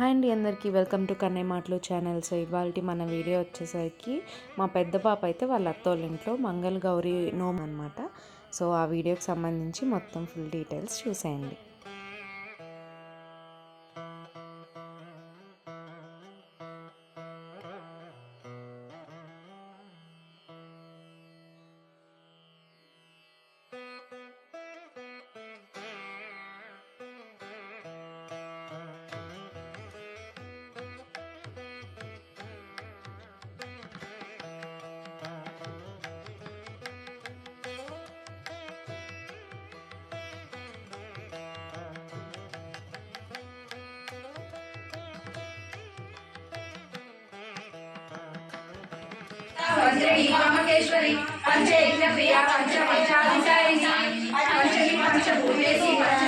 Hi అండి అందరికీ. Welcome to Kannayya మాటలు ఛానల్. సో ఇవాళ మన వీడియో వచ్చేసరికి మా పెద్ద పాప అయితే వాళ్ళ అత్తోళ్ళ ఇంట్లో మంగళ గౌరీ నోమ్ అనమాట సో ఆ వీడియోకి సంబంధించి మొత్తం ఫుల్ డీటెయిల్స్ చూసేయండి. వజ్రగి వామకేశ్వరి పంచయజ్ఞ ప్రియ పంచ పంచాధికారిణి పంచమి పంచభూతేసి పంచ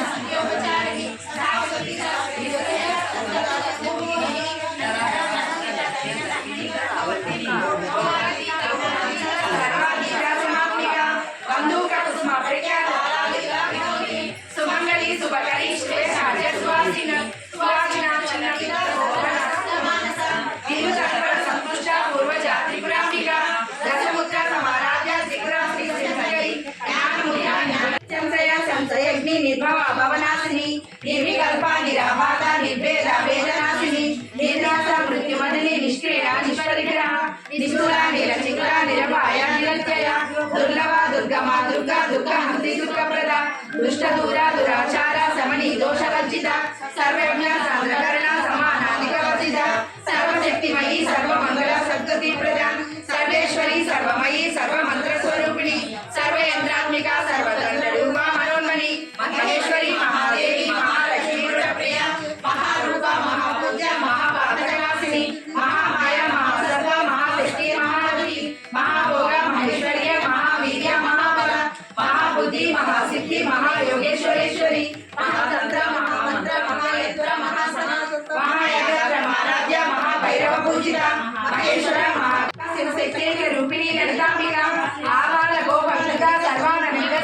సంశయగ్ని నిర్భవ భవనాశిని నిర్వికల్ప నిరాబాధ నిర్భేద వేదనాశిని నిర్నాశ మృత్యుమదిని నిష్క్రియ నిష్పరిగ్రహ నిష్ఠుర నిరచికుల నిరపాయ నిరత్యయ దుర్లభ దుర్గమ దుర్గా దుఃఖ హంతి దుఃఖప్రద దుష్ట దూర దురాచార సమని దోషవర్జిత సర్వజ్ఞ సాంద్రకరణ మహాబుద్ధి మహాసిద్ధి మహాయోగేశ్వరేశ్వరి మహాతంత్ర మహామంత్ర మహాయత్ర మహాసన మహాయగత్ర మహారాధ్య మహాభైరవ పూజిత మహేశ్వర మహాశివశక్తి రూపిణి లలితాంబిక ఆవాల గోపక్షిత సర్వాన నిగ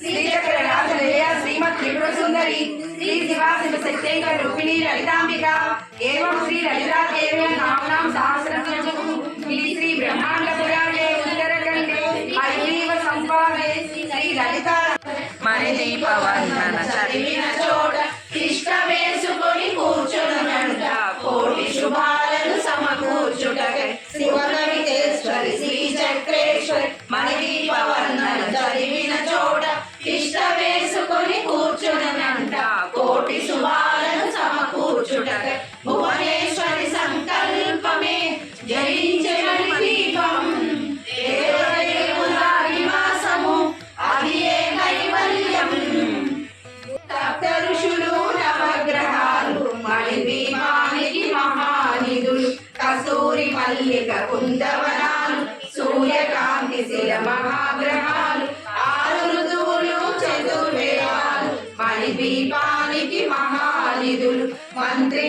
శ్రీచక్ర రాజలయ శ్రీమత్ త్రిపుర సుందరి శ్రీ శివా శివశక్తేక రూపిణి లలితాంబిక ఏవం శ్రీ లలితా దేవ్య నామ్నాం సహస్రం యజుః శ్రీ బ్రహ్మాండ లలిత మరి దీపవందన చదివిన చోట కృష్ణ వేసుకొని కూర్చునునంట కోటి శుభాలను సమకూర్చుట శివ మల్లిక కుందవనాలు సూర్యకాంతి శిల మహాగ్రహాలు ఆరు ఋతువులు చతుర్వేదాలు మణిపీపానికి మహానిధులు మంత్రి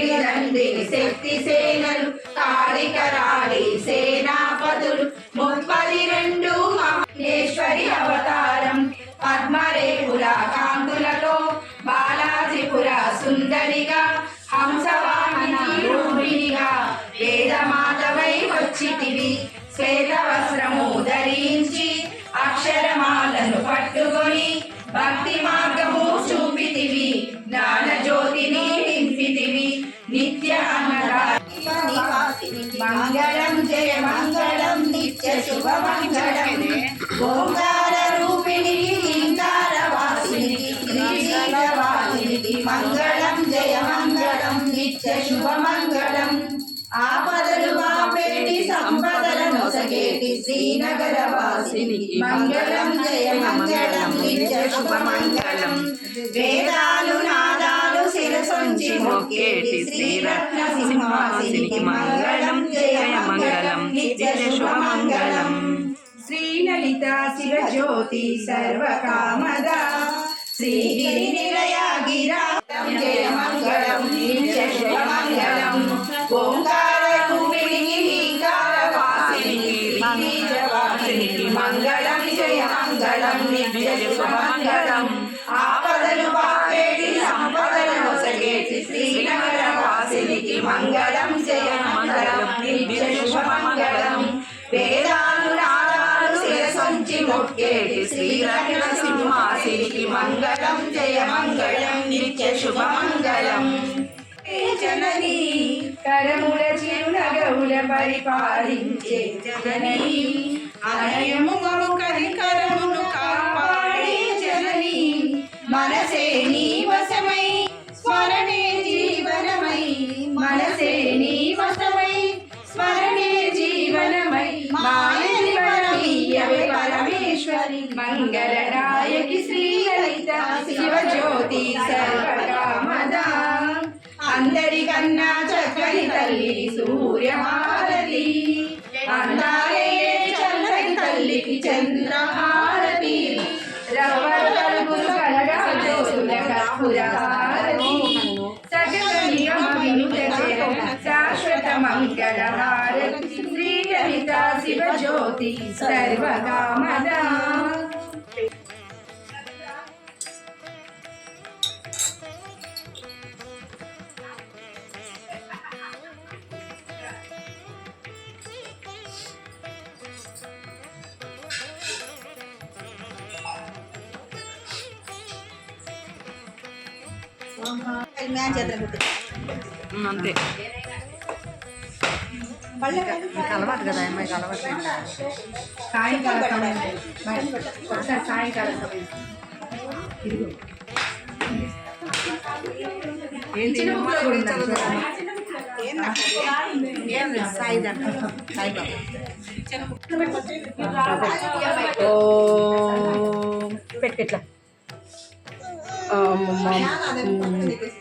నిత్య మంగళం ఓంకార రూపిణి ఓంకార వాసిని వాసిని మంగళం జయ మంగళం నిత్య శుభ మంగళం ఆపదలు బాపేటి సంపదలను శ్రీనగర వాసిని మంగళం జయ మంగళం నిత్య వేదాలు నాదాలు శిరసొంచి మొక్కేటి శ్రీరత్న సింహాసినికి మంగళం. హింకార వాసిని బీజవాసినికి మంగళం జయ మంగళం నిత్య శుభ మంగళం ఆపదలు బాపేటి సంపదలు నొసగేటి శ్రీనగర వాసిని మంగళం జయ మంగళం. శుభమంగళం. ఏ జనని కరముల చిరునగవుల పరిపాలించే జననీ. అనయము కరికరమును చక్కని తల్లి సూర్యహారతి. అందాలే చల్లని తల్లికి చంద్రహారతి. రవ్వలు కలగా జ్యోతుల కర్పూరహారతి సకల నియమ వినుత శాశ్వత మంగళ శ్రీలలిత శివజ్యోతి సర్వకామదా. అంతే. అలవాటు కదా అమ్మాయికి అలవాటు సాయంకాల సమయం. ఒకసారి సాయంకాల సమయం. ఏంటి చిన్న ஆமாம்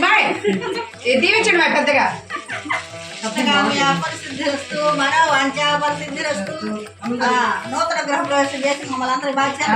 బాయ్. దీవించండి బాయ్ పెద్దగా. సప్తగామి పరిశుద్ధిరస్తు మరో వాంఛ పరిశుద్ధిరస్తు ఆ, నూతన గృహ ప్రవేశం చేసి మమ్మల్ని అందరి బాధ్యత